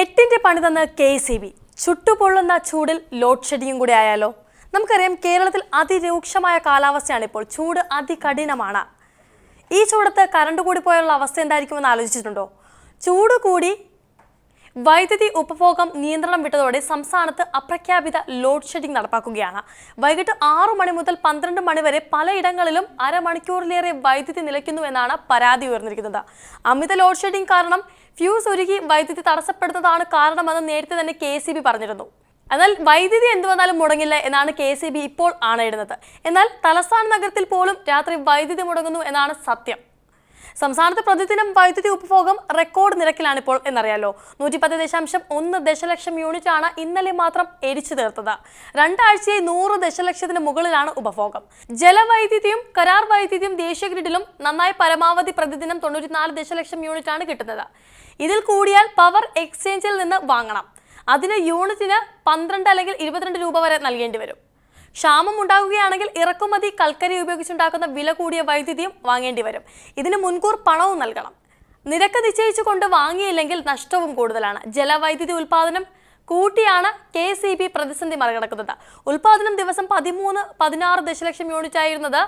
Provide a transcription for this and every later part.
എട്ടിന്റെ പണി തന്ന കെ സി ബി ചുട്ടുപൊള്ളുന്ന ചൂടിൽ ലോഡ് ഷെഡിങ്ങും കൂടി ആയാലോ? നമുക്കറിയാം കേരളത്തിൽ അതിരൂക്ഷമായ കാലാവസ്ഥയാണ് ഇപ്പോൾ. ചൂട് അതികഠിനമാണ്. ഈ ചൂടത്ത് കറണ്ട് കൂടി പോയുള്ള അവസ്ഥ എന്തായിരിക്കുമെന്ന് ആലോചിച്ചിട്ടുണ്ടോ? ചൂട് കൂടി വൈദ്യുതി ഉപഭോഗം നിയന്ത്രണം വിട്ടതോടെ സംസ്ഥാനത്ത് അപ്രഖ്യാപിത ലോഡ് ഷെഡിംഗ് നടപ്പാക്കുകയാണ്. വൈകിട്ട് ആറു മണി മുതൽ പന്ത്രണ്ട് മണി വരെ പലയിടങ്ങളിലും അരമണിക്കൂറിലേറെ വൈദ്യുതി നിലയ്ക്കുന്നു എന്നാണ് പരാതി ഉയർന്നിരിക്കുന്നത്. അമിത ലോഡ് ഷെഡിംഗ് കാരണം ഫ്യൂസ് ഒരുക്കി വൈദ്യുതി തടസ്സപ്പെടുന്നതാണ് കാരണമെന്ന് നേരത്തെ തന്നെ കെ പറഞ്ഞിരുന്നു. എന്നാൽ വൈദ്യുതി എന്തുവന്നാലും മുടങ്ങില്ല എന്നാണ് കെ ഇപ്പോൾ ആണയിടുന്നത്. എന്നാൽ തലസ്ഥാന നഗരത്തിൽ പോലും രാത്രി വൈദ്യുതി മുടങ്ങുന്നു എന്നാണ് സത്യം. സംസ്ഥാനത്ത് പ്രതിദിനം വൈദ്യുതി ഉപഭോഗം റെക്കോർഡ് നിരക്കിലാണ് ഇപ്പോൾ എന്നറിയാലോ. നൂറ്റി പത്ത് ദശാംശം ഒന്ന് ദശലക്ഷം യൂണിറ്റ് ആണ് ഇന്നലെ മാത്രം എരിച്ചു തീർത്തത്. രണ്ടാഴ്ചയായി നൂറ് ദശലക്ഷത്തിന് മുകളിലാണ് ഉപഭോഗം. ജലവൈദ്യുതിയും കരാർ വൈദ്യുതിയും ദേശീയ ഗ്രിഡിലും നന്നായി പരമാവധി പ്രതിദിനം തൊണ്ണൂറ്റിനാല് ദശലക്ഷം യൂണിറ്റ് ആണ് കിട്ടുന്നത്. ഇതിൽ കൂടിയാൽ പവർ എക്സ്ചേഞ്ചിൽ നിന്ന് വാങ്ങണം. അതിന് യൂണിറ്റിന് പന്ത്രണ്ട് അല്ലെങ്കിൽ ഇരുപത്തിരണ്ട് രൂപ വരെ നൽകേണ്ടി വരും. ക്ഷാമം ഉണ്ടാകുകയാണെങ്കിൽ ഇറക്കുമതി കൽക്കരി ഉപയോഗിച്ചുണ്ടാക്കുന്ന വില കൂടിയ വൈദ്യുതിയും വാങ്ങേണ്ടി വരും. ഇതിന് മുൻകൂർ പണവും നൽകണം. നിരക്ക് നിശ്ചയിച്ചുകൊണ്ട് വാങ്ങിയില്ലെങ്കിൽ നഷ്ടവും കൂടുതലാണ്. ജലവൈദ്യുതി ഉൽപാദനം കൂട്ടിയാണ് കെ സി ബി പ്രതിസന്ധി മറികടക്കുന്നത്. ഉൽപാദനം ദിവസം പതിമൂന്ന് പതിനാറ് ദശലക്ഷം യൂണിറ്റ് ആയിരുന്നത്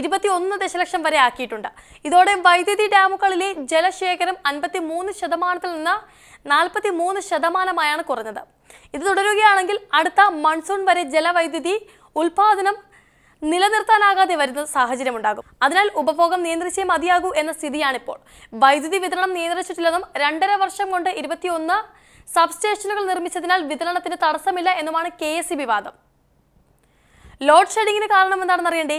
ഇരുപത്തി ഒന്ന് ദശലക്ഷം വരെ ആക്കിയിട്ടുണ്ട്. ഇതോടെ വൈദ്യുതി ഡാമുകളിലെ ജലശേഖരം അൻപത്തി മൂന്ന് ശതമാനത്തിൽ നിന്ന് നാൽപ്പത്തി മൂന്ന് ശതമാനമായാണ് കുറഞ്ഞത്. ഇത് തുടരുകയാണെങ്കിൽ അടുത്ത മൺസൂൺ വരെ ജലവൈദ്യുതി ഉൽപാദനം നിലനിർത്താനാകാതെ വരുന്ന സാഹചര്യമുണ്ടാകും. അതിനാൽ ഉപഭോഗം നിയന്ത്രിച്ചേ മതിയാകൂ എന്ന സ്ഥിതിയാണിപ്പോൾ. വൈദ്യുതി വിതരണം നിയന്ത്രിച്ചിട്ടില്ലെന്നും രണ്ടര വർഷം കൊണ്ട് ഇരുപത്തിയൊന്ന് സബ്സ്റ്റേഷനുകൾ നിർമ്മിച്ചതിനാൽ വിതരണത്തിന് തടസ്സമില്ല എന്നുമാണ് കെ എസ് വാദം ലോഡ് ഷെഡിങ്ങിന് കാരണം എന്താണെന്ന് അറിയണ്ടേ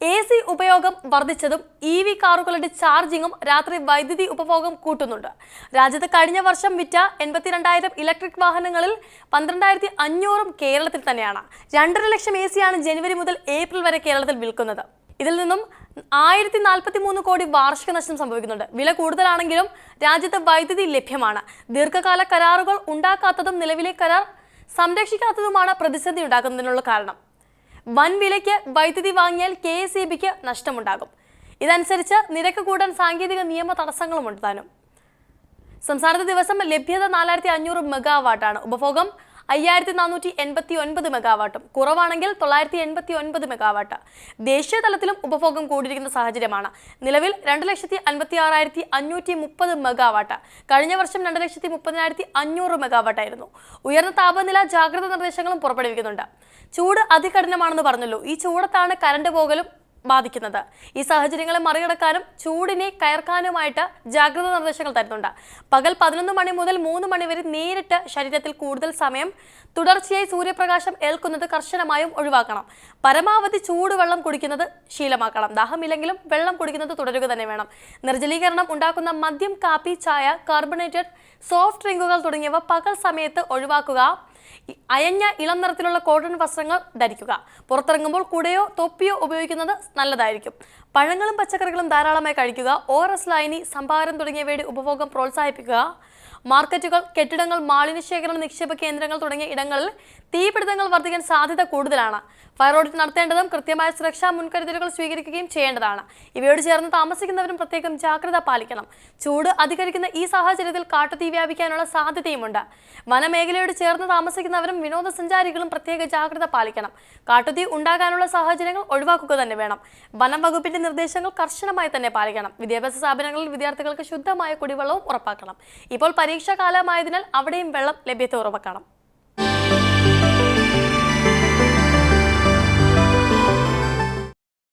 എ സി ഉപയോഗം വർദ്ധിച്ചതും ഇ വി കാറുകളുടെ ചാർജിങ്ങും രാത്രി വൈദ്യുതി ഉപഭോഗം കൂട്ടുന്നുണ്ട്. രാജ്യത്ത് കഴിഞ്ഞ വർഷം വിറ്റ എൺപത്തിരണ്ടായിരം ഇലക്ട്രിക് വാഹനങ്ങളിൽ പന്ത്രണ്ടായിരത്തി അഞ്ഞൂറും കേരളത്തിൽ തന്നെയാണ്. രണ്ടര ലക്ഷം എ സിയാണ് ജനുവരി മുതൽ ഏപ്രിൽ വരെ കേരളത്തിൽ വിൽക്കുന്നത്. ഇതിൽ നിന്നും ആയിരത്തി നാൽപ്പത്തി മൂന്ന് കോടി വാർഷിക നഷ്ടം സംഭവിക്കുന്നുണ്ട്. വില കൂടുതലാണെങ്കിലും രാജ്യത്ത് വൈദ്യുതി ലഭ്യമാണ്. ദീർഘകാല കരാറുകൾ ഉണ്ടാക്കാത്തതും നിലവിലെ കരാർ സംരക്ഷിക്കാത്തതുമാണ് പ്രതിസന്ധി ഉണ്ടാക്കുന്നതിനുള്ള കാരണം. വൻ വിലയ്ക്ക് വൈദ്യുതി വാങ്ങിയാൽ കെ എസ് ഇ ബിക്ക് നഷ്ടമുണ്ടാകും. ഇതനുസരിച്ച് നിരക്ക് കൂടാൻ സാങ്കേതിക നിയമ തടസ്സങ്ങളുമുണ്ട് താനും സംസ്ഥാനത്ത് ദിവസം ലഭ്യത നാലായിരത്തി അഞ്ഞൂറ് മെഗാവാട്ടാണ് ഉപഭോഗം. അയ്യായിരത്തി നാനൂറ്റി എൺപത്തി ഒൻപത് മെഗാവാട്ടും. കുറവാണെങ്കിൽ തൊള്ളായിരത്തി എൺപത്തി ഒൻപത് മെഗാവാട്ട്. ദേശീയ തലത്തിലും ഉപഭോഗം കൂടിയിരിക്കുന്ന സാഹചര്യമാണ്. നിലവിൽ രണ്ട് ലക്ഷത്തി അൻപത്തി ആറായിരത്തി അഞ്ഞൂറ്റി മുപ്പത് മെഗാവാട്ട്. കഴിഞ്ഞ വർഷം രണ്ട് ലക്ഷത്തി മുപ്പതിനായിരത്തി അഞ്ഞൂറ് മെഗാവാട്ടായിരുന്നു. ഉയർന്ന താപനില ജാഗ്രത നിർദ്ദേശങ്ങളും പുറപ്പെടുവിക്കുന്നുണ്ട്. ചൂട് അതികഠിനമാണെന്ന് പറഞ്ഞല്ലോ. ഈ ചൂടത്താണ് കരണ്ട് പോകലും ബാധിക്കുന്നത്. ഈ സാഹചര്യങ്ങളെ മറികടക്കാനും ചൂടിനെ കയർക്കാനുമായിട്ട് ജാഗ്രത നിർദ്ദേശങ്ങൾ തരുന്നുണ്ട്. പകൽ പതിനൊന്ന് മണി മുതൽ മൂന്ന് മണി വരെ നേരിട്ട് ശരീരത്തിൽ കൂടുതൽ സമയം തുടർച്ചയായി സൂര്യപ്രകാശം ഏൽക്കുന്നത് കർശനമായും ഒഴിവാക്കണം. പരമാവധി ചൂടുവെള്ളം കുടിക്കുന്നത് ശീലമാക്കണം. ദാഹമില്ലെങ്കിലും വെള്ളം കുടിക്കുന്നത് തുടരുക തന്നെ വേണം. നിർജലീകരണം ഉണ്ടാക്കുന്ന മദ്യം കാപ്പി ചായ കാർബണേറ്റഡ് സോഫ്റ്റ് ഡ്രിങ്കുകൾ തുടങ്ങിയവ പകൽ സമയത്ത് ഒഴിവാക്കുക. അയഞ്ഞ ഇളം നിറത്തിലുള്ള കോട്ടൺ വസ്ത്രങ്ങൾ ധരിക്കുക. പുറത്തിറങ്ങുമ്പോൾ കുടയോ തൊപ്പിയോ ഉപയോഗിക്കുന്നത് നല്ലതായിരിക്കും. പഴങ്ങളും പച്ചക്കറികളും ധാരാളമായി കഴിക്കുക. ഓറസ് ലൈനി സംഭാരം തുടങ്ങിയവയുടെ ഉപഭോഗം പ്രോത്സാഹിപ്പിക്കുക. മാർക്കറ്റുകൾ കെട്ടിടങ്ങൾ മാലിന്യ ശേഖരണ നിക്ഷേപ കേന്ദ്രങ്ങൾ തുടങ്ങിയ ഇടങ്ങളിൽ തീപിടുത്തങ്ങൾ വർദ്ധിക്കാൻ സാധ്യത കൂടുതലാണ്. ഫയർ ഓഡിറ്റ് നടത്തേണ്ടതും കൃത്യമായ സുരക്ഷാ മുൻകരുതലുകൾ സ്വീകരിക്കുകയും ചെയ്യേണ്ടതാണ്. ഇവയോട് ചേർന്ന് താമസിക്കുന്നവരും പ്രത്യേകം ജാഗ്രത പാലിക്കണം. ചൂട് അധികരിക്കുന്ന ഈ സാഹചര്യത്തിൽ കാട്ടുതീ വ്യാപിക്കാനുള്ള സാധ്യതയുമുണ്ട്. വനമേഖലയോട് ചേർന്ന് താമസിക്കുന്നവരും വിനോദസഞ്ചാരികളും പ്രത്യേക ജാഗ്രത പാലിക്കണം. കാട്ടുതീ ഉണ്ടാകാനുള്ള സാഹചര്യങ്ങൾ ഒഴിവാക്കുക തന്നെ വേണം. വനം വകുപ്പിന്റെ നിർദ്ദേശങ്ങൾ കർശനമായി തന്നെ പാലിക്കണം. വിദ്യാഭ്യാസ സ്ഥാപനങ്ങളിൽ വിദ്യാർത്ഥികൾക്ക് ശുദ്ധമായ കുടിവെള്ളവും ഉറപ്പാക്കണം. ഇപ്പോൾ പരീക്ഷാ കാലമായതിനാൽ അവിടെയും വെള്ളം ലഭ്യത ഉറപ്പാക്കണം